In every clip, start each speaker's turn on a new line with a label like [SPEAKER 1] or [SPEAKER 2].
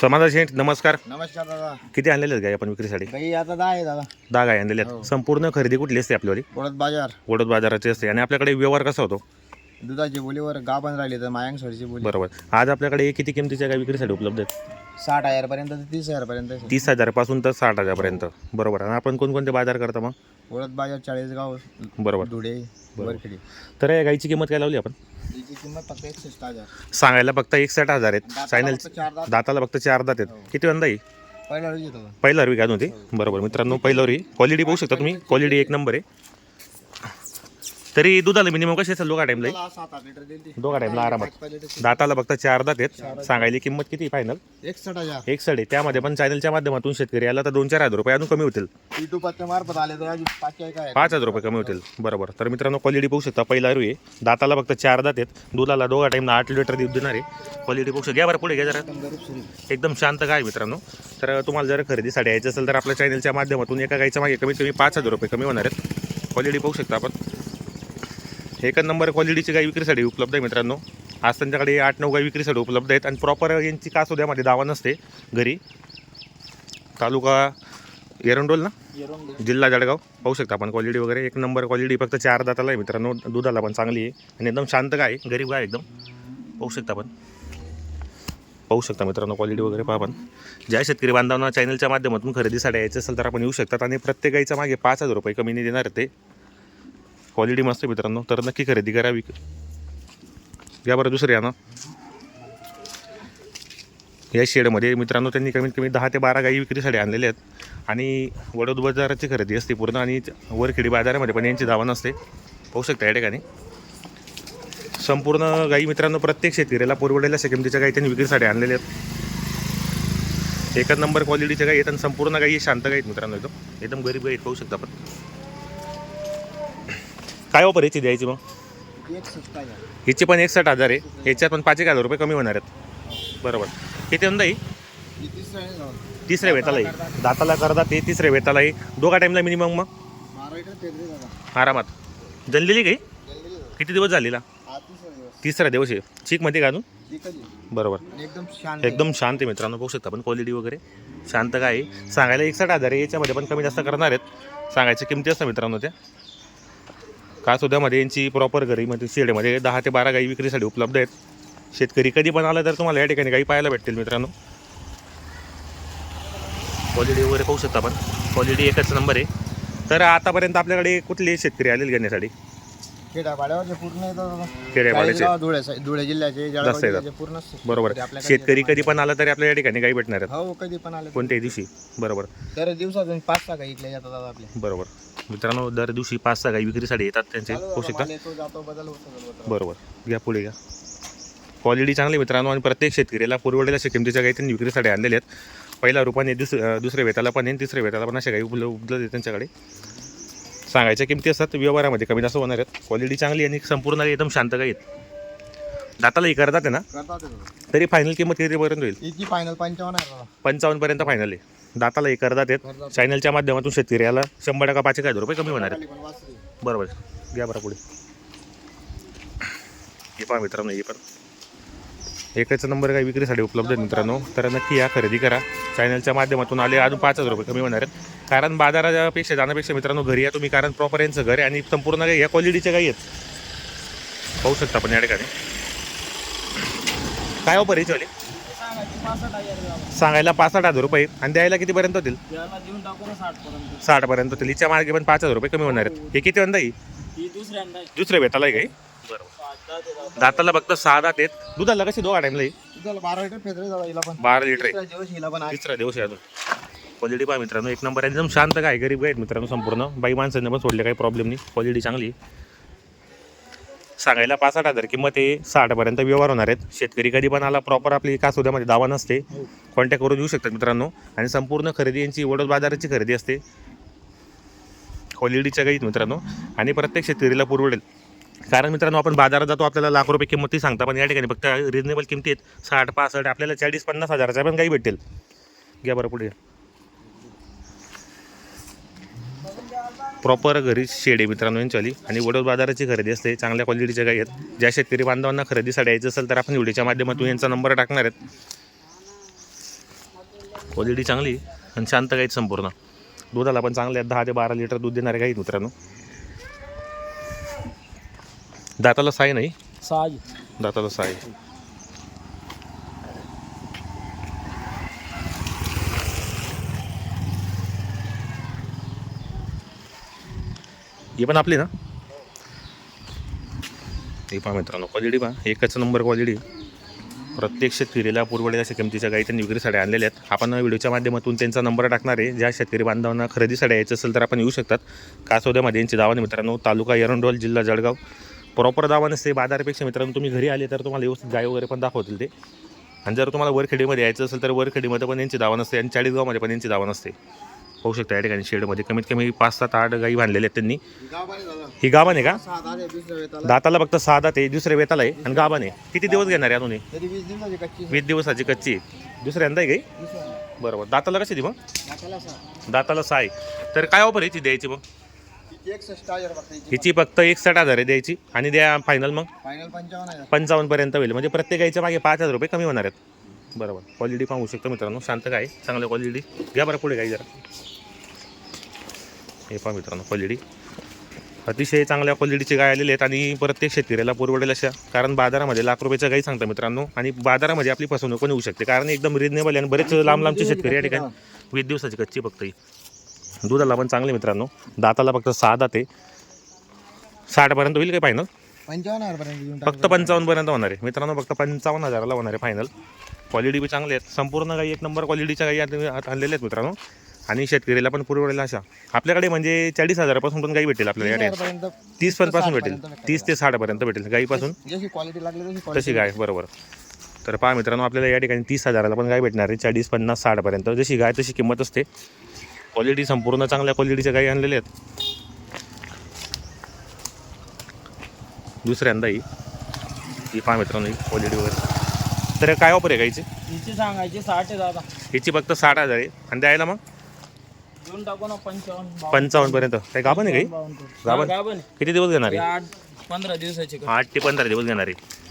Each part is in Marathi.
[SPEAKER 1] समाजा शेठ नमस्कार.
[SPEAKER 2] नमस्कार दादा.
[SPEAKER 1] किती आणलेले आहेत गाय आपण विक्रीसाठी?
[SPEAKER 2] काही आता दहा आहे दादा.
[SPEAKER 1] दहा गाय आणलेल्या आहेत संपूर्ण खरेदी कुठली असते आपल्यावाली?
[SPEAKER 2] कोळत बाजार.
[SPEAKER 1] वडोद बाजाराची असते. आणि आपल्याकडे व्यवहार कसा होतो?
[SPEAKER 2] दुधाची बोलीवर गाभण राहिली तर मायांग सडची बोली.
[SPEAKER 1] बरोबर. आज आपल्याकडे किती किमतीच्या गाय विक्रीसाठी उपलब्ध आहेत?
[SPEAKER 2] साठ हजार पर्यंत ते तीस हजार पर्यंत आहे.
[SPEAKER 1] तीस हजारपासून तर साठ हजारपर्यंत. बरोबर. आणि आपण कोणकोणते बाजार करता मग?
[SPEAKER 2] कोळत बाजार चाळीसगाव
[SPEAKER 1] बरोबर.
[SPEAKER 2] धुळे वरखेडी.
[SPEAKER 1] तर या गायची किंमत काय लावली आपण?
[SPEAKER 2] किंमत फक्त एकसष्ट हजार.
[SPEAKER 1] सांगायला फक्त एकसठ हजार आहेत. फायनल
[SPEAKER 2] फक्त चार दात.
[SPEAKER 1] दाताला फक्त चार दात आहेत. किती वंदा येईल
[SPEAKER 2] पहिला रोज येतो
[SPEAKER 1] पहिला हरवी घालून होती बरोबर. मित्रांनो पहिला हरवी. क्वालिटी पाहू शकता तुम्ही. क्वालिटी एक नंबर आहे. तरी दुधाला मिनिमम कशी असेल दोघा टाईमला
[SPEAKER 2] त्याला सात आठ लिटर देईल ती.
[SPEAKER 1] दोघा टाईमला आरामात.
[SPEAKER 2] पाच लिटर
[SPEAKER 1] दाताला फक्त चार दात आहेत. सांगायली किंमत किती फायनल
[SPEAKER 2] हजार.
[SPEAKER 1] एक साडे त्यामध्ये पण चॅनलच्या माध्यमातून शेतकरी आला तर दोन चार हजार रुपये अजून कमी होतील.
[SPEAKER 2] युट्यूबच्या मार्फत आले तर अजून पाचशे आहे. काय
[SPEAKER 1] पाच हजार रुपये कमी होतील. बरोबर. तर मित्रांनो क्वालिटी पाहू शकता. पहिला हरवी आहे. दाताला फक्त चार दात आहेत. दुधाला दोघा टाईमला आठ लिटर दूध देणार आहे. क्वालिटी पाहू शकता. घ्या बरं पुढे घ्या जरा.
[SPEAKER 2] गरीब सुरू
[SPEAKER 1] एकदम शांत गाय मित्रांनो. तर तुम्हाला जर खरेदीसाठी यायचं असेल तर आपल्या चॅनलच्या माध्यमातून एका गायच्या मागे कमीत कमी पाच हजार रुपये कमी होणार आहेत. क्वालिटी पाहू शकता आपण. एकच नंबर क्वालिटीची गाय विक्रीसाठी उपलब्ध आहे मित्रांनो. आज त्यांच्याकडे आठ नऊ गाय विक्रीसाठी उपलब्ध आहेत आणि प्रॉपर यांची कासोद्यामध्ये दावा नसते घरी. तालुका एरंडोल ना? जिल्हा जळगाव. पाहू शकता आपण क्वालिटी वगैरे. एक नंबर क्वालिटी फक्त चार दाताला आहे मित्रांनो. दुधाला पण चांगली आहे. आणि एकदम शांत गाय गरीब गाय एकदम. पाहू शकता आपण. पाहू शकता मित्रांनो क्वालिटी वगैरे पहा आपण. ज्या शेतकरी बांधवांना चॅनलच्या माध्यमातून खरेदीसाठी यायचं असेल तर आपण येऊ शकतात. आणि प्रत्येक गाईच्या मागे पाच हजार रुपये कमी नाही देणार ते. क्वालिटी मस्त आहे मित्रांनो. तर नक्की खरेदी करावी या बरं दुसरी ना या शेडमध्ये मित्रांनो त्यांनी कमीत कमी दहा ते बारा गाई विक्रीसाठी आणलेल्या आहेत. आणि वडोद बाजाराची खरेदी असते पूर्ण आणि वरखेडी बाजारामध्ये पण यांची दावा नसते पाहू शकता या ठिकाणी. संपूर्ण गाई मित्रांनो प्रत्येक शेतकऱ्याला परवडेल अशा किमतीच्या गाई त्यांनी विक्रीसाठी आणलेल्या आहेत. एकच नंबर क्वालिटीच्या गाई आहेत आणि संपूर्ण गाई शांत गाई आहेत मित्रांनो एकदम. एकदम गरीब गाई आहेत पाहू शकता आपण. काय ऑफर याची द्यायची मग? हिची पण एकसठ हजार आहे. याच्यात पण पाच एक हजार रुपये कमी होणार आहेत. बरोबर. किती
[SPEAKER 2] होऊन जाई
[SPEAKER 1] तिसऱ्या वेताला येईल. दाताला करदा ते तिसऱ्या वेताला येईल. दोघा टाईमला मिनिमम मग? आरामात. जनलेली काही? किती दिवस झालेला?
[SPEAKER 2] तिसरा दिवस
[SPEAKER 1] आहे. चीकमध्ये घालून
[SPEAKER 2] एकच
[SPEAKER 1] बरोबर.
[SPEAKER 2] एकदम शांत आहे.
[SPEAKER 1] मित्रांनो. बघू शकता पण क्वालिटी वगैरे. शांत काय आहे? सांगायला एकसठ हजार आहे. याच्यामध्ये पण कमी जास्त करणार आहेत. सांगायच्या किमती असतात मित्रांनो त्या. कासुद्यामध्ये यांची प्रॉपर घरीमध्ये शेडमध्ये दहा ते बारा गाई विक्रीसाठी उपलब्ध आहेत. शेतकरी कधी पण आला तर तुम्हाला या ठिकाणी गाई पाहायला भेटतील मित्रांनो. क्वालिटी वगैरे पाहू शकता आपण. क्वालिटी एकच नंबर आहे. तर आतापर्यंत आपल्याकडे कुठले शेतकरी आलेले घेण्यासाठी?
[SPEAKER 2] खेड्यापाड्यावरचे पूर्ण धुळे जिल्ह्याचे पूर्ण
[SPEAKER 1] बरोबर. शेतकरी कधी पण आला तरी आपल्या या ठिकाणी गाई भेटणार आहेत.
[SPEAKER 2] हो कधी पण आले
[SPEAKER 1] कोणत्याही दिवशी. बरोबर.
[SPEAKER 2] तर दिवसातून पाच सहा दादा आपले
[SPEAKER 1] बरोबर. मित्रांनो दर दिवशी पाच सहा गाई विक्रीसाठी येतात त्यांचे. पाहू शकता?
[SPEAKER 2] माल येतो जातो बदल होतो बदल होतो.
[SPEAKER 1] बरोबर. घ्या पुढे घ्या. क्वालिटी चांगली मित्रांनो आणि प्रत्येक शेतकऱ्याला परवडेल अशा किमतीच्या गाई त्यांनी विक्रीसाठी आणलेल्या आहेत. पहिल्या रूपाने दुस दुसऱ्या वेताला पण आहे तिसऱ्या वेताला पण अशा गाई उपलब्ध उपलब्ध आहेत त्यांच्याकडे. सांगायच्या किमती असतात व्यवहारामध्ये कमी जास्त होणार आहेत. क्वालिटी चांगली आणि संपूर्ण एकदम शांत गाई आहेत. दातालाही करतात ना. तरी फायनल किंमत कितीपर्यंत होईल?
[SPEAKER 2] फायनल पंचावन्न आहे दादा
[SPEAKER 1] पंचावन्नपर्यंत फायनल आहे. दातालाही करतात आहेत चॅनलच्या माध्यमातून शेतकऱ्याला शंभर टक्का पाच एक हजार रुपये कमी होणार आहेत. बरोबर. घ्या बरं पुढे. हे पहा मित्रांनो हे पण. एकच नंबर काही विक्रीसाठी उपलब्ध आहे मित्रांनो. तर नक्की या खरेदी करा. चॅनलच्या माध्यमातून आले अजून पाच हजार रुपये कमी होणार आहेत. कारण बाजारापेक्षा जाण्यापेक्षा मित्रांनो घरी या तुम्ही कारण प्रॉपर यांचं घर आहे आणि संपूर्ण काही या क्वालिटीच्या काही आहेत. पाहू शकता आपण या ठिकाणी. काय ऑफर याची वाली? सांगायला पासष्ट हजार रुपये. आणि द्यायला कितीपर्यंत होतील?
[SPEAKER 2] साठ पर्यंत
[SPEAKER 1] साठपर्यंत. होतील. हिच्या मार्गे पण पाच हजार रुपये कमी होणार आहेत. हे किती
[SPEAKER 2] ही दुसऱ्यांदा आहे.
[SPEAKER 1] दुसऱ्या भेटायला काही? बरोबर. दाताला फक्त सहा दात आहेत. दुधाला कशी दोघा टाइमला
[SPEAKER 2] बारा लिटर.
[SPEAKER 1] तिसरा दिवस आहे. अजून. क्वालिटी पहा मित्रांनो एक नंबर आहे. एकदम शांत काय गरीब आहेत मित्रांनो संपूर्ण. बाई माणसांनी पण सोडले काही प्रॉब्लेम नाही. क्वालिटी चांगली आहे. सांगायला पाच आठ हजार किंमत आहे. साठपर्यंत व्यवहार होणार आहेत. शेतकरी कधी पण आला प्रॉपर आपली कासोद्यामध्ये दावा नसते. कॉन्टॅक्ट करून येऊ शकतात मित्रांनो. आणि संपूर्ण खरेदी यांची वडोद बाजाराची खरेदी असते. क्वालिटीच्या गाईत मित्रांनो. आणि प्रत्येक शेतकरीला पुरवडेल. कारण मित्रांनो आपण बाजारात जातो आपल्याला लाख रुपये किंमती सांगता पण या ठिकाणी फक्त रिजनेबल किमती आहेत. साठ पासष्ट आपल्याला चाळीस पन्नास हजाराच्या पण गाई भेटेल घ्या बरं पुढे. प्रॉपर घरी शेड आहे मित्रांनो यांच्यावाली. आणि वडोद बाजाराची खरेदी असते चांगल्या क्वालिटीच्या गाई आहेत. ज्या शेतकरी बांधवांना खरेदीसाठी यायचं असेल तर आपण व्हिडिओच्या माध्यमातून यांचा नंबर टाकणार आहेत. क्वालिटी चांगली आणि शांत गाईत संपूर्ण. दुधाला पण चांगले आहेत दहा ते बारा लिटर दूध देणारे गाईत मित्रांनो. दाताला साय नाही?
[SPEAKER 2] सहाजी
[SPEAKER 1] दाताला साय ही पण आपली ना? हे पहा मित्रांनो क्वालिटी पहा. एकच नंबर क्वालिटी प्रत्येक शेतकरीला पुरवडेल अशा किमतीच्या गाई त्यांनी विक्रीसाठी आणलेल्या आहेत. आपण व्हिडिओच्या माध्यमातून त्यांचा नंबर टाकणार आहे. ज्या शेतकरी बांधवांना खरेदीसाठी यायचं असेल तर आपण येऊ शकतात. कासोद्यामध्ये यांची दावा मित्रांनो. तालुका एरंडोल जिल्हा जळगाव. प्रॉपर दावा नसते बाजारापेक्षा मित्रांनो तुम्ही घरी आले तर तुम्हाला व्यवस्थित गाय वगैरे पण दाखवतील ते. आणि जर तुम्हाला वरखेडीमध्ये यायचं असेल तर वरखेडीमध्ये पण यांची दावा नसते आणि चाळीसगावमध्ये पण यांची दावा नसते होऊ शकतं या ठिकाणी शेडमध्ये. कमीत कमी पाच सात आठ गाई बांधलेल्या आहेत त्यांनी. ही गावाने का?
[SPEAKER 2] ते
[SPEAKER 1] दाताला फक्त सहा दात आहे दुसऱ्या वेताला आहे आणि गावाने किती दिवस घेणार आहे अजून हे?
[SPEAKER 2] वीस दिवसाची कच्ची.
[SPEAKER 1] आहे. दुसऱ्यांदा आहे गाई? बरोबर. दाताला कशी ती मग? दाताला सहा. आहे. तर काय ऑफर याची द्यायची मग? हिची फक्त एकसठ हजार आहे द्यायची. आणि द्या फायनल मग?
[SPEAKER 2] पंचावन्न
[SPEAKER 1] पंचावन्नपर्यंत होईल. म्हणजे प्रत्येक गाईच्या मागे पाच हजार रुपये कमी होणार आहेत. बरोबर. क्वालिटी पाहू शकतो मित्रांनो. शांत काय चांगल्या क्वालिटी घ्या बरं पुढे गाई जरा. हे पहा मित्रांनो क्वालिटी. अतिशय चांगल्या क्वालिटीचे गाय आलेले आहेत आणि प्रत्येक शेतकऱ्याला पुरवडेल अशा कारण बाजारामध्ये लाख रुपयाच्या गाई सांगता मित्रांनो आणि बाजारामध्ये आपली फसवणूक पण होऊ शकते कारण एकदम रिजनेबल आणि बरेच लांब लांबचे शेतकरी या ठिकाणी वीस दिवसाची कच्ची फक्त ही दुधाला पण चांगले मित्रांनो दाताला फक्त सहा दाते. साठपर्यंत होईल काय फायनल
[SPEAKER 2] पंचावन्न
[SPEAKER 1] फक्त पंचावन्न पर्यंत होणार आहे. मित्रांनो फक्त पंचावन्न हजाराला होणार आहे फायनल क्वालिटी बी चांगली आहेत. संपूर्ण गाई एक नंबर क्वालिटीच्या गाई आणलेल्या आहेत मित्रांनो. आणि शेतकरीला पण पुरवडेल अशा आपल्याकडे म्हणजे चाळीस हजारापासून पण गाई भेटेल आपल्याला या ठिकाणी
[SPEAKER 2] पर्यंत
[SPEAKER 1] तीस पण पासून भेटेल. तीस ते साठपर्यंत भेटेल गाईपासून.
[SPEAKER 2] जशी क्वालिटी लागली तशी
[SPEAKER 1] गाय बरोबर. तर पहा मित्रांनो आपल्याला या ठिकाणी तीस हजाराला पण गाय भेटणार आहे. चाळीस पन्नास साठपर्यंत जशी गाय तशी किंमत असते. क्वालिटी संपूर्ण चांगल्या क्वालिटीच्या गाई आणलेल्या आहेत. दुसऱ्यांदा ही. ही पहा मित्रांनो ही क्वालिटी वगैरे. तर काय ऑफर आहे गाईची?
[SPEAKER 2] तिची सांगायची साठ आहे दादा.
[SPEAKER 1] हिची फक्त साठ हजार आहे. आणि द्यायला मग?
[SPEAKER 2] देऊन टाकू ना पंचावन्न
[SPEAKER 1] पंचावन्न पर्यंत. काय गाभण आहे गाभण?
[SPEAKER 2] गाबन
[SPEAKER 1] किती दिवस घेणार आहे?
[SPEAKER 2] आठ पंधरा दिवसाची का?
[SPEAKER 1] आठ ते पंधरा दिवस घेणार आहे.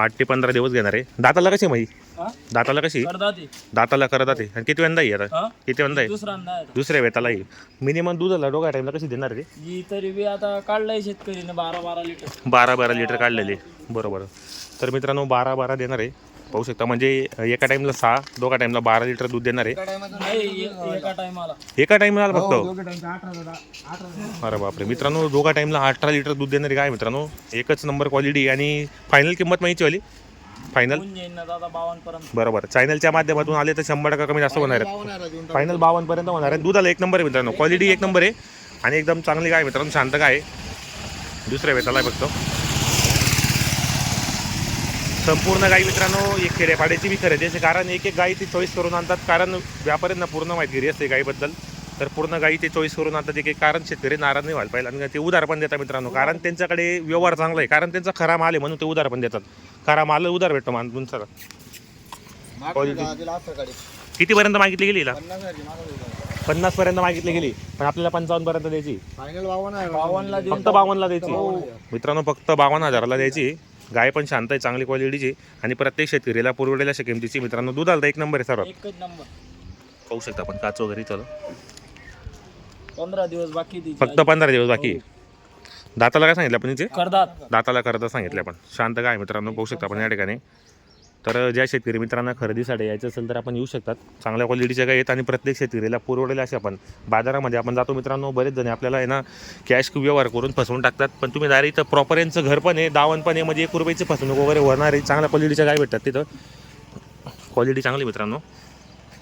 [SPEAKER 1] आठ ते पंधरा दिवस घेणार आहे. दाताला कशी माही
[SPEAKER 2] हा?
[SPEAKER 1] दाताला कशी? दाताला करत आहे आणि किती वेंदा आता?
[SPEAKER 2] हा?
[SPEAKER 1] किती वेंदा आहे?
[SPEAKER 2] आहे
[SPEAKER 1] दुसऱ्या वेताला येईल मिनिमम दुधाला डोका टाईमला कशी देणार रे
[SPEAKER 2] ही तरी बी आता काढलाय शेतकरीने बारा बारा लिटर.
[SPEAKER 1] बारा बारा लिटर काढलेले बरोबर. तर मित्रांनो बारा बारा देणार आहे. पाहू शकता. म्हणजे एका टाईमला सहा दोघा टाईमला बारा लिटर दूध देणार. आहे
[SPEAKER 2] एका
[SPEAKER 1] टाईमला फक्त?
[SPEAKER 2] अठरा
[SPEAKER 1] अरे बापरे. मित्रांनो दोघा टाईमला अठरा लिटर दूध देणारी काय मित्रांनो? एकच नंबर क्वालिटी आणि फायनल किंमत माहिती वाली? फायनल बरोबर. चॅनलच्या माध्यमातून आले तर शंभर टक्का कमी जास्त होणार आहेत. फायनल बावन्न पर्यंत होणार आहे. दुधाला एक नंबर आहे मित्रांनो. क्वालिटी एक नंबर आहे. आणि एकदम चांगली काय मित्रांनो? शांत काय आहे? दुसऱ्या वेताला आहे फक्त. संपूर्ण गाई मित्रांनो एक खेड्यापाड्याची बी खरेदी असते कारण एक एक गाई ती चॉईस करून आणतात. कारण व्यापाऱ्यांना पूर्ण माहिती असते गाईबद्दल. तर पूर्ण गाई ते चॉईस करून आणतात. एक एक कारण शेतकरी नाराज नाही व्हायला पाहिजे. आणि ते उधार पण देतात मित्रांनो. कारण त्यांच्याकडे व्यवहार चांगला आहे. कारण त्यांचा खरा माल आहे म्हणून ते उधार पण देतात. खरा माल उधार भेटतो मान तुमचा. कितीपर्यंत मागितली गेली पन्नास पर्यंत मागितली गेली. पण आपल्याला पंचावन्न पर्यंत द्यायची फक्त बावन्नला द्यायची. मित्रांनो फक्त बावन्न हजाराला द्यायची. गाय पण शांत आहे चांगली क्वालिटीची आणि प्रत्येक शेतकरीला पुरवलेल्या अशा किमतीची मित्रांनो दूध आलं एक नंबर आहे सर्वात.
[SPEAKER 2] नंबर.
[SPEAKER 1] पाहू शकता आपण काच वगैरे चलो.
[SPEAKER 2] पंधरा दिवस बाकी
[SPEAKER 1] फक्त पंधरा दिवस बाकी. आहे. दाताला काय सांगितलं आपण इथे दाताला करता सांगितलं आपण. शांत काय मित्रांनो पाहू शकता आपण या ठिकाणी. तर ज्या शेतकरी मित्रांना खरेदीसाठी यायचं असेल तर आपण येऊ शकतात. चांगल्या क्वालिटीच्या गाय येत आणि प्रत्येक शेतकरीला पुरवडेल असे आपण बाजारामध्ये आपण जातो मित्रांनो बरेच जण आपल्याला आहे ना कॅश व्यवहार करून फसवून टाकतात. पण तुम्ही डायरेक्ट इथं प्रॉपर यांचं घर पण आहे दावण पण आहे म्हणजे एक रुपयाची फसवणूक वगैरे होणार आहे. चांगल्या क्वालिटीच्या गाय भेटतात तिथं. क्वालिटी चांगली मित्रांनो.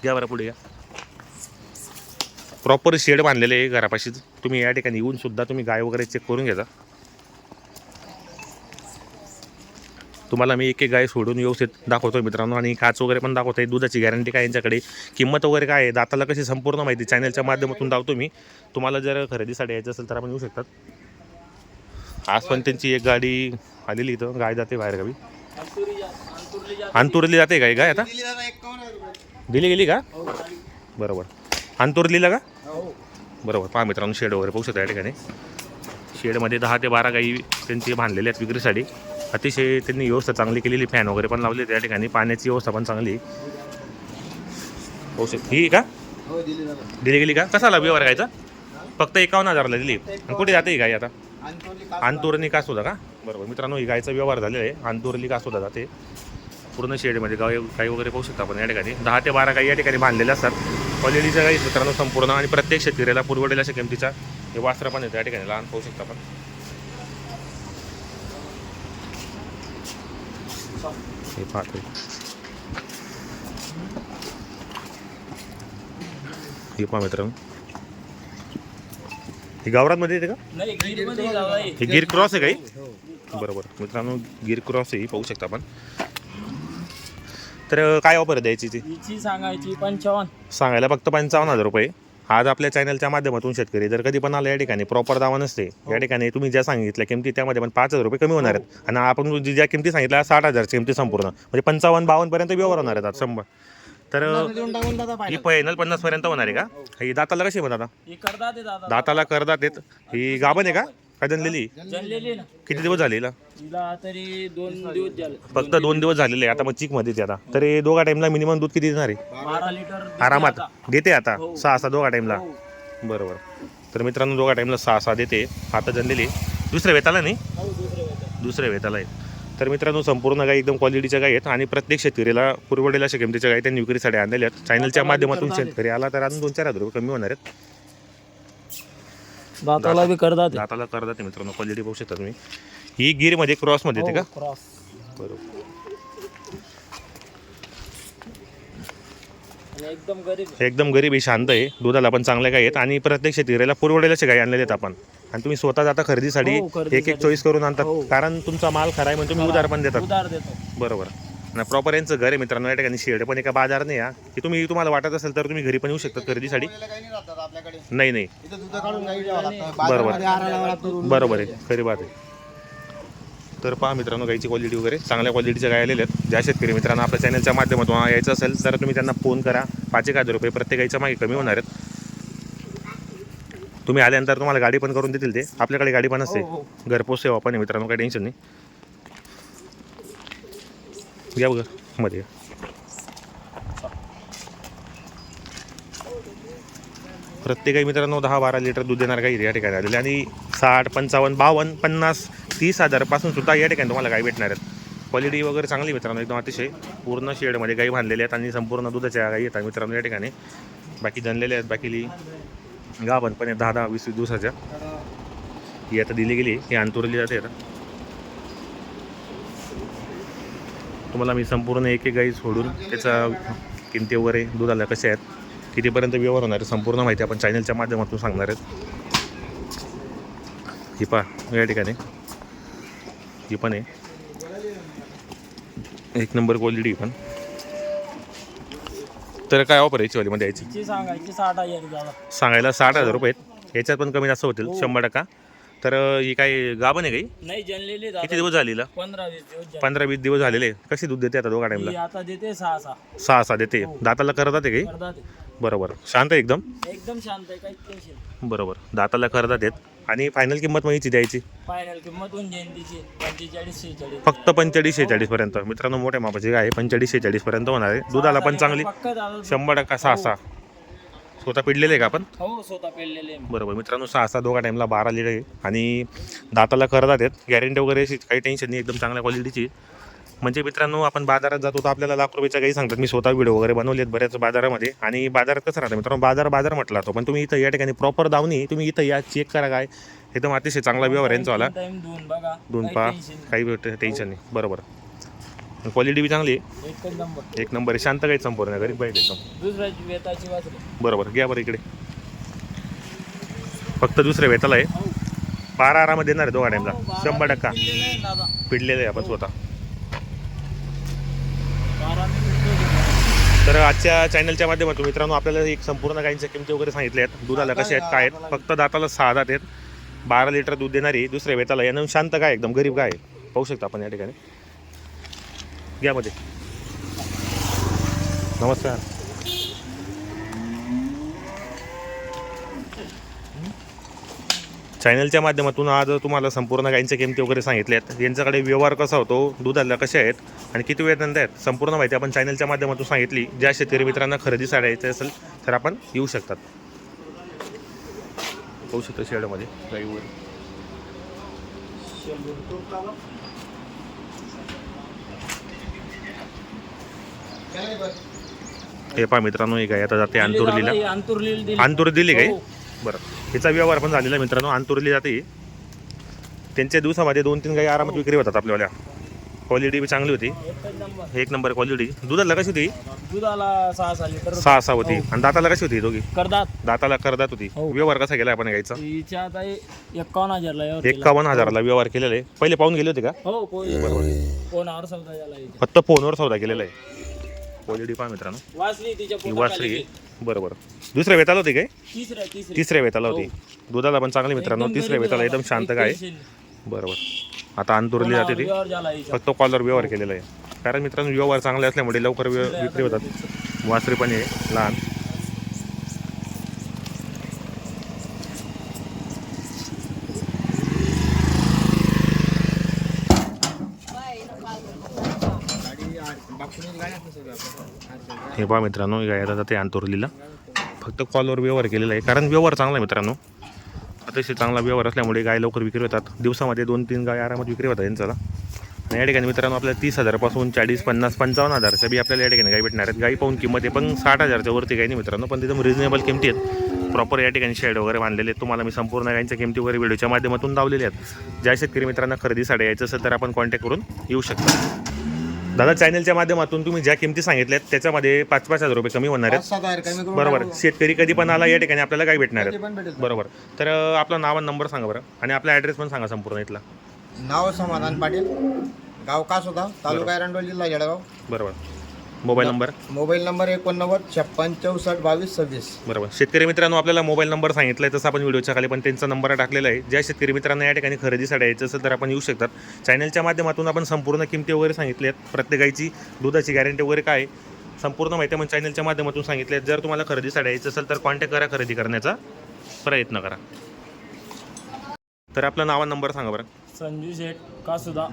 [SPEAKER 1] घ्या बरं पुढे या. प्रॉपर शेड बांधलेले आहे घरापाशीच. तुम्ही या ठिकाणी येऊन सुद्धा तुम्ही गाय वगैरे चेक करून घ्या. तुम्हाला मी एक एक गाय सोडून व्यवस्थित दाखवतो मित्रांनो. आणि काच वगैरे पण दाखवतो दुधाची गॅरंटी काय यांच्याकडे? किंमत वगैरे काय आहे? दाताला कशी संपूर्ण माहिती चॅनलच्या माध्यमातून दावतो मी. तुम्हाला जर खरेदीसाठी यायचं असेल तर आपण येऊ शकतात. आज पण त्यांची एक गाडी आलेली इथं. गाय जाते बाहेर गावी.
[SPEAKER 2] अंतुरली
[SPEAKER 1] जाते गाय गाय आता? दिली गेली का? बरोबर. अंतुरलीला का? बरोबर. पहा मित्रांनो शेड वगैरे पाहू शकता या ठिकाणी. शेडमध्ये दहा ते बारा गाई त्यांची बांधलेल्या आहेत विक्रीसाठी. अतिशय त्यांनी व्यवस्था चांगली केलेली फॅन वगैरे पण लावले त्या ठिकाणी पाण्याची व्यवस्था पण चांगली. होऊ शकते. ही का?
[SPEAKER 3] दिली
[SPEAKER 1] गेली का? कसा आला व्यवहार घ्यायचा फक्त एकावन्न हजारला दिली. आणि कुठे जाते ही गाय आता?
[SPEAKER 3] अंतोली का
[SPEAKER 1] सुद्धा का? बरोबर. मित्रांनो ही गायचा व्यवहार झालेला आहे. अंतुरली का सुद्धा जाते. पूर्ण शेडमध्ये गाय गाई वगैरे पाहू शकता आपण या ठिकाणी. दहा ते बारा गाई या ठिकाणी बांधलेल्या असतात. क्वालिटीच्या गाई मित्रांनो संपूर्ण. आणि प्रत्येक शेतकऱ्याला पुरवडेल अशा किमतीचा हे वास्त्र पण येतं या ठिकाणी. लहान पाहू शकता आपण. हे पाहतो हे पहा मित्रांनो ही। गावरांमध्ये येते का
[SPEAKER 2] नाही गिरमध्ये हे.
[SPEAKER 1] हे। गिर क्रॉस आहे काही? बरोबर। मित्रांनो गिर क्रॉस आहे पाहू शकता आपण। तर अं, काय ऑफर द्यायची ती?
[SPEAKER 2] हिची सांगायची पंचावन्न.
[SPEAKER 1] सांगायला फक्त पंचावन्न हजार रुपये. आज आपल्या चॅनलच्या माध्यमातून शेतकरी जर कधी पण आला या ठिकाणी प्रॉपर दावा नसते या ठिकाणी तुम्ही ज्या सांगितल्या किमती त्यामध्ये पण पाच हजार रुपये कमी होणार आहेत. आणि आपण जी- ज्या किमती सांगितल्या साठ हजारची किमती संपूर्ण म्हणजे पंचावन्न बावन्न पर्यंत व्यवहार होणार आहेत आज शंभर. तर ही फायनल पन्नास पर्यंत होणार आहे का? ही. दाताला कशी
[SPEAKER 2] हे करतात ते दादा.
[SPEAKER 1] दाताला करदात येत ही गाभण आहे का? का जनलेली?
[SPEAKER 2] जनलेली ना.
[SPEAKER 1] किती दिवस झाले हिला?
[SPEAKER 2] तिला तरी दोन दिवस झाले.
[SPEAKER 1] फक्त दोन दिवस झालेले आहे. आता मग चिकमध्ये आता. तर दोघा टाइमला मिनिमम दूध किती देणार आहे?
[SPEAKER 2] बारा लिटर देते
[SPEAKER 1] आरामात. देते आता?
[SPEAKER 2] हो.
[SPEAKER 1] सहा सहा दोघा टाइमला
[SPEAKER 2] हो.
[SPEAKER 1] बरोबर. तर मित्रांनो दोघा टाइमला सहा सहा देते आता जनलेली दुसऱ्या वेताला नाही?
[SPEAKER 2] हो.
[SPEAKER 1] दुसऱ्या वेताला. आहे तर मित्रांनो संपूर्ण गाई एकदम क्वालिटीच्या गाई आहेत आणि प्रत्येक शेतकरीला पुरवडेल अशा किमतीच्या गाई त्यांनी विक्रीसाठी आणलेल्या आहेत. चॅनलच्या माध्यमातून शेतकरी आला तर अजून दोन चार हजार रुपये कमी होणार आहेत.
[SPEAKER 2] दाताला बी करतात ते.
[SPEAKER 1] दाताला करतात मित्रांनो क्वालिटी पाहू शकता तुम्ही. ही गिरमध्ये क्रॉसमध्ये येते का?
[SPEAKER 2] हो, क्रॉस.
[SPEAKER 1] बरोबर
[SPEAKER 2] एकदम गरीब आहे.
[SPEAKER 1] एकदम गरीब आहे शांत आहे. दुधाला पण चांगल्या गाई आहेत. आणि प्रत्येक शेतकऱ्याला पुरवडेल असे गाई आणलेले आहेत आपण. आणि तुम्ही स्वतः जाता खरेदीसाठी. एक एक चॉईस करून आणतात.
[SPEAKER 2] हो.
[SPEAKER 1] कारण तुमचा माल खरा आहे म्हणजे तुम्ही उधार पण देतात. बरोबर. आणि प्रॉपर यांचं घर आहे मित्रांनो या ठिकाणी शेड पण एका बाजार नाही या की तुम्ही तुम्हाला वाटत असेल तर तुम्ही घरी पण येऊ शकता खरेदीसाठी.
[SPEAKER 3] नाही
[SPEAKER 1] नाही. बरोबर. बरोबर आहे. खरी बात आहे. तर पहा मित्रांनो गाईची क्वालिटी वगैरे. चांगल्या क्वालिटीच्या गाय आलेल्या आहेत. ज्या शेतकरी मित्रांनो आपल्या चॅनलच्या माध्यमातून यायचं असेल तर तुम्ही त्यांना फोन करा. पाच एक हजार रुपये प्रत्येक गाईच्या मागे कमी होणार आहेत. तुम्ही आल्यानंतर तुम्हाला गाडी पण करून देतील ते. आपल्याकडे गाडी पण असते.
[SPEAKER 2] हो, हो.
[SPEAKER 1] घरपोच सेवा पण आहे मित्रांनो काही टेन्शन नाही. या बघा मध्ये. प्रत्येक गाई मित्रांनो दहा बारा लिटर दूध देणार गाई या ठिकाणी आलेले आणि साठ पंचावन्न बावन्न पन्नास तीस हजारपासून सुद्धा या ठिकाणी तुम्हाला गाई भेटणार आहेत. क्वालिटी वगैरे चांगली मित्रांनो एकदम अतिशय. पूर्ण शेडमध्ये गाई बांधलेले आहेत आणि संपूर्ण दुधाच्या गाई येतात मित्रांनो या ठिकाणी. बाकी जणलेले आहेत बाकी गाभण पण आहेत दहा दहा वीस वीस दिवसाच्या. ही आता दिली गेली ही अंतुरली जाते आता. तुम्हाला मी संपूर्ण एक एक गाई सोडून त्याचा किमती वगैरे दुधाला कसे आहेत कितीपर्यंत व्यवहार होणार आहे संपूर्ण माहिती आपण चॅनलच्या माध्यमातून सांगणार आहेत. ही पा या ठिकाणी. ही पण आहे. एक नंबर क्वालिटी पण. तर काय ऑफर यायची
[SPEAKER 2] सांगायची साठ हजार दादा
[SPEAKER 1] सांगायला साठ हजार रुपये आहेत. याच्यात पण कमी जास्त होतील
[SPEAKER 2] हो.
[SPEAKER 1] शंभर टक्का. तर ही काय गाभण आहे काही?
[SPEAKER 2] नाही जनलेली
[SPEAKER 1] किती दिवस झालेला?
[SPEAKER 2] पंधरा वीस दिवस झाले.
[SPEAKER 1] पंधरा वीस दिवस झालेले. कशी दूध देते आता दोघा
[SPEAKER 2] ही
[SPEAKER 1] टाईमला
[SPEAKER 2] आता देते सहा सहा.
[SPEAKER 1] सहा सहा देते.
[SPEAKER 2] हो.
[SPEAKER 1] दाताला करतात आहे काही?
[SPEAKER 2] करतात.
[SPEAKER 1] बरोबर. शांत आहे एकदम?
[SPEAKER 2] एकदम शांत आहे काही टेन्शन
[SPEAKER 1] बरोबर. दाताला करतात आहेत. आणि फायनल किंमत मग हिची द्यायची?
[SPEAKER 2] फायनल किंमत होऊन जयंतीची पंचेचाळीस शेहेचाळीस.
[SPEAKER 1] फक्त पंचेचाळीस शेहेचाळीस पर्यंत. मित्रांनो मोठ्या मापाची गाय आहे. पंचेचाळीस शेहेचाळीस पर्यंत होणार आहे. दुधाला पण चांगली.
[SPEAKER 2] पक्का दादा.
[SPEAKER 1] शंभर टक्का सहा सहा. स्वतः पिडलेले आहे का आपण?
[SPEAKER 2] हो स्वतः पेरलेले आहे.
[SPEAKER 1] बरोबर. मित्रांनो सहा सहा दोघा टाईमला बारा लिटर आहे. आणि दाताला करतात आहेत. गॅरंटी वगैरे अशी काही टेन्शन नाही एकदम चांगल्या क्वालिटीची म्हणजे मित्रांनो आपण बाजारात जातो तर आपल्याला लाख रुपयाच्या काही सांगतात. मी स्वतः व्हिडिओ वगैरे बनवले आहेत बऱ्याच बाजारामध्ये. आणि बाजारात कसं राहतं मित्रांनो बाजार बाजार म्हटला जातो पण तुम्ही इथं या ठिकाणी प्रॉपर दावणी तुम्ही इथं या चेक करा काय. एकदम अतिशय चांगला व्यवहार यांचा वाला.
[SPEAKER 2] टाइम धुवून बघा.
[SPEAKER 1] दोन
[SPEAKER 2] काही
[SPEAKER 1] पा
[SPEAKER 2] tension नाही.
[SPEAKER 1] काही टेन्शन नाही. बरोबर. क्वालिटी बी चांगली आहे.
[SPEAKER 2] एकच नंबर
[SPEAKER 1] एक नंबर आहे. शांत काही संपूर्ण गरीब बाईक एकदम.
[SPEAKER 2] दुसऱ्याची वेताची वाचली
[SPEAKER 1] बरोबर. घ्या बरं इकडे. फक्त दुसऱ्या वेताला आहे. बारा आरामात देणार आहे दोघा टाईमला.
[SPEAKER 2] हो,
[SPEAKER 1] शंभर टक्का.
[SPEAKER 2] आहे दादा.
[SPEAKER 1] पिडलेलं आहे आपण स्वतः.
[SPEAKER 2] बारा मी.
[SPEAKER 1] तर आजच्या चॅनलच्या माध्यमातून मित्रांनो आपल्याला एक संपूर्ण गाईंच्या किमती वगैरे सांगितल्या आहेत. दुधाला कशा आहेत काय आहेत? फक्त दाताला सहा दात आहेत. बारा लिटर दूध देणारी दुसऱ्या वेताला यानं शांत काय? एकदम गरीब गाय आहे. पाहू शकता आपण या ठिकाणी. घ्या मध्ये नमस्कार. चॅनलच्या माध्यमातून आज तुम्हाला संपूर्ण गायींच्या किमती वगैरे सांगितल्यात यांच्याकडे व्यवहार कसा होतो दुधाला कसे आहेत आणि किती वेळ धंदे आहेत संपूर्ण माहिती आपण चॅनलच्या माध्यमातून सांगितली. ज्या शेतकरी मित्रांना खरेदी साडायचं असेल तर आपण येऊ शकतात. पाहू शकतो शेडमध्ये. गाईवर हे पहा मित्रांनो ही गाय आता जाते अंतुर्लीला अंतुर दिली काय?
[SPEAKER 2] हो.
[SPEAKER 1] बरं. हिचा व्यवहार पण झालेला आहे मित्रांनो अंतुरली जाते त्यांच्या दिवसामध्ये दोन तीन गाई आरामात विक्री होतात आपल्याला क्वालिटी बी चांगली होती. एक नंबर. क्वालिटी. दुधाला कशी होती?
[SPEAKER 2] दुधाला सहा सहा लिटर
[SPEAKER 1] सहा सहा होती. आणि दाताला कशी होती दोघी? दाताला करदात होती.
[SPEAKER 2] हो.
[SPEAKER 1] व्यवहार कसा केला आपण
[SPEAKER 2] आता एकावन्न हजारला.
[SPEAKER 1] एकावन्न व्यवहार केलेला आहे. पहिले पाहून गेले होते का?
[SPEAKER 2] हो सौदा.
[SPEAKER 1] फक्त फोनवर सौदा केलेला आहे. क्वालिटी पहा मित्रांनो.
[SPEAKER 2] तिच्या
[SPEAKER 1] ही वासरी
[SPEAKER 2] गेली.
[SPEAKER 1] बरोबर. दुसऱ्या वेताला होती काय?
[SPEAKER 2] तिसऱ्या तिसऱ्या
[SPEAKER 1] तिसऱ्या वेताला होती. दुधाला पण चांगली मित्रांनो.
[SPEAKER 2] एकदम
[SPEAKER 1] तिसऱ्या वेताला एकदम. शांत
[SPEAKER 2] नाही.
[SPEAKER 1] बरोबर. आता अंतुरली जाते ती.
[SPEAKER 2] व्यवहार झाला हिच्या.
[SPEAKER 1] फक्त कॉलर व्यवहार केलेला आहे. कारण मित्रांनो व्यवहार चांगले असल्यामुळे लवकर व्य- विक्री होतात. वासरी पण आहे लहान. हे पहा मित्रांनो ही गाय आता जाते अंतुरलीला फक्त कॉलवर व्यवहार केलेला आहे कारण व्यवहार चांगला आहे मित्रांनो. अतिशय चांगला व्यवहार असल्यामुळे गाय लवकर विक्री होतात. दिवसामध्ये दोन तीन गाय आरामात विक्री होतात यांचा. आणि या ठिकाणी मित्रांनो आपल्याला तीस हजारपासून चाळीस पन्नास पंचावन्न हजारच्या बी आपल्याला या ठिकाणी गाय भेटणार आहेत. गाई पाहून किंमत आहे पण साठ हजारच्या वरती गाय नाही मित्रांनो पण एकदम रिजनेबल किमती आहेत. प्रॉपर या ठिकाणी शेड वगैरे बांधलेले आहेत. तुम्हाला मी संपूर्ण गायींच्या किमती वगैरे व्हिडिओच्या माध्यमातून लावलेले आहेत. ज्या शेतकरी मित्रांना खरेदीसाठी यायचं असेल तर आपण कॉन्टॅक्ट करून येऊ शकता. दादा चॅनलच्या माध्यमातून तुम्ही ज्या किमती सांगितल्यात त्याच्यामध्ये पाच पाच हजार रुपये कमी होणार आहेत.
[SPEAKER 3] पाच सात हजार कमी करून
[SPEAKER 1] बरोबर.
[SPEAKER 3] टाकू.
[SPEAKER 1] शेतकरी कधी पण आला या ठिकाणी आपल्याला काय भेटणार आहेत?
[SPEAKER 3] भेटेल.
[SPEAKER 1] बरोबर. तर अं, आपलं नाव आणि नंबर सांगा बरं. आणि आपला ॲड्रेस पण सांगा संपूर्ण इथला.
[SPEAKER 3] नाव समाधान पाटील. गाव कास होता तालुका एरंडोल जिल्हा जळगाव
[SPEAKER 1] बरोबर. Mobile number?
[SPEAKER 3] मोबाईल नंबर एकोणनव्वद छप्पन चौसष्ट बावीस सव्वीस.
[SPEAKER 1] बरोबर. शेतकरी मित्रांनो आपल्याला मोबाईल नंबर सांगितला आहे तसं आपण व्हिडिओच्या खाली पण त्यांचा नंबर टाकलेला आहे. ज्या शेतकरी मित्रांना या ठिकाणी खरेदीसाठी यायचं असेल तर आपण येऊ शकतात. चॅनलच्या माध्यमातून आपण संपूर्ण किमती वगैरे सांगितल्या आहेत. प्रत्येकाची दुधाची गॅरंटी वगैरे काय संपूर्ण माहिती आपण चॅनलच्या माध्यमातून सांगितली जर तुम्हाला खरेदीसाठी यायचं असेल तर कॉन्टॅक्ट करा खरेदी करण्याचा प्रयत्न करा. तर आपलं नाव नंबर सांगा बरं.
[SPEAKER 2] संजू शेठ कासुदा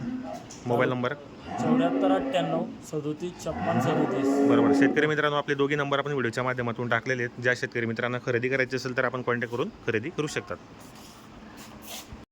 [SPEAKER 1] मोबाईल नंबर?
[SPEAKER 2] चौऱ्याहत्तर अठ्ठ्याण्णव सदोतीस छप्पन सदोतीस.
[SPEAKER 1] बरोबर. शेतकरी मित्रांनो आपले दोघी नंबर आपण व्हिडिओच्या माध्यमातून टाकलेले आहेत. ज्या शेतकरी मित्रांना खरेदी करायची असेल तर आपण कॉन्टॅक्ट करून खरेदी करू शकतात.